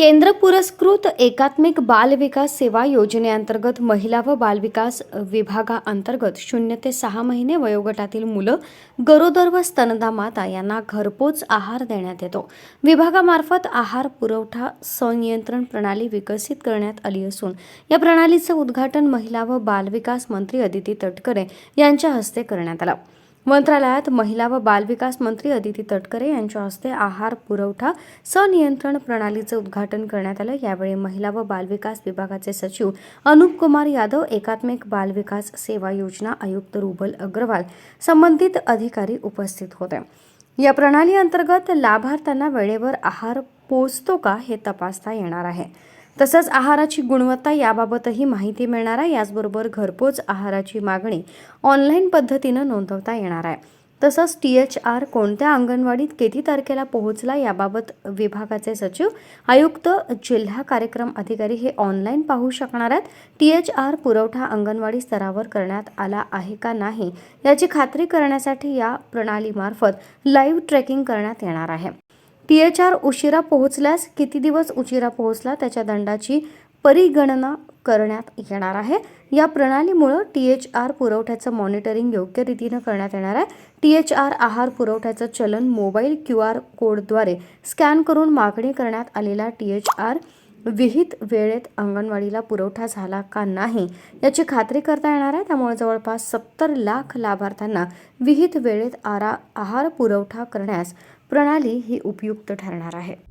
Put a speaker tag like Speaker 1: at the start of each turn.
Speaker 1: केंद्र पुरस्कृत एकात्मिक बाल विकास सेवा योजनेअंतर्गत महिला व बालविकास विभागाअंतर्गत शून्य ते सहा महिने वयोगटातील मुलं गरोदर व स्तनदा माता यांना घरपोच आहार देण्यात येतो. विभागामार्फत आहार पुरवठा संनियंत्रण प्रणाली विकसित करण्यात आली असून या प्रणालीचं उद्घाटन महिला व बालविकास मंत्री अदिती तटकरे यांच्या हस्ते करण्यात आलं. मंत्रालयात महिला व बालविकास मंत्री अदिती तटकरे यांच्या हस्ते आहार पुरवठा सनियंत्रण प्रणालीचं उद्घाटन करण्यात आलं. यावेळी महिला व बालविकास विभागाचे सचिव अनुप कुमार यादव एकात्मिक बालविकास सेवा योजना आयुक्त रुबल अग्रवाल संबंधित अधिकारी उपस्थित होते. या प्रणाली अंतर्गत लाभार्थ्यांना वेळेवर आहार पोचतो का हे तपासता येणार आहे. तसंच आहाराची गुणवत्ता याबाबतही माहिती मिळणार आहे. याचबरोबर घरपोच आहाराची मागणी ऑनलाईन पद्धतीनं नोंदवता येणार आहे. तसंच टी एच आर कोणत्या अंगणवाडीत किती तारखेला पोहोचला याबाबत विभागाचे सचिव आयुक्त जिल्हा कार्यक्रम अधिकारी हे ऑनलाईन पाहू शकणार आहेत. टी एच आर पुरवठा अंगणवाडी स्तरावर करण्यात आला आहे का नाही याची खात्री करण्यासाठी या प्रणालीमार्फत लाईव्ह ट्रेकिंग करण्यात येणार आहे. टी एच आर उशिरा पोहोचल्यास किती दिवस उशिरा पोहोचला त्याच्या दंडाची परिगणना करण्यात येणार आहे. या प्रणालीमुळं टी एच आर पुरवठ्याचं मॉनिटरिंग योग्य रीतीनं करण्यात येणार आहे. टी एच आर आहार पुरवठ्याचं चलन मोबाईल क्यू आर कोडद्वारे स्कॅन करून मागणी करण्यात आलेला टी एच आर विहित वेळेत अंगणवाडीला पुरवठा झाला का नाही याची खात्री करता येणार आहे. त्यामुळे जवळपास सत्तर लाख लाभार्थ्यांना विहित वेळेत आरा आहार पुरवठा करण्यास प्रणाली ही उपयुक्त ठरणार आहे.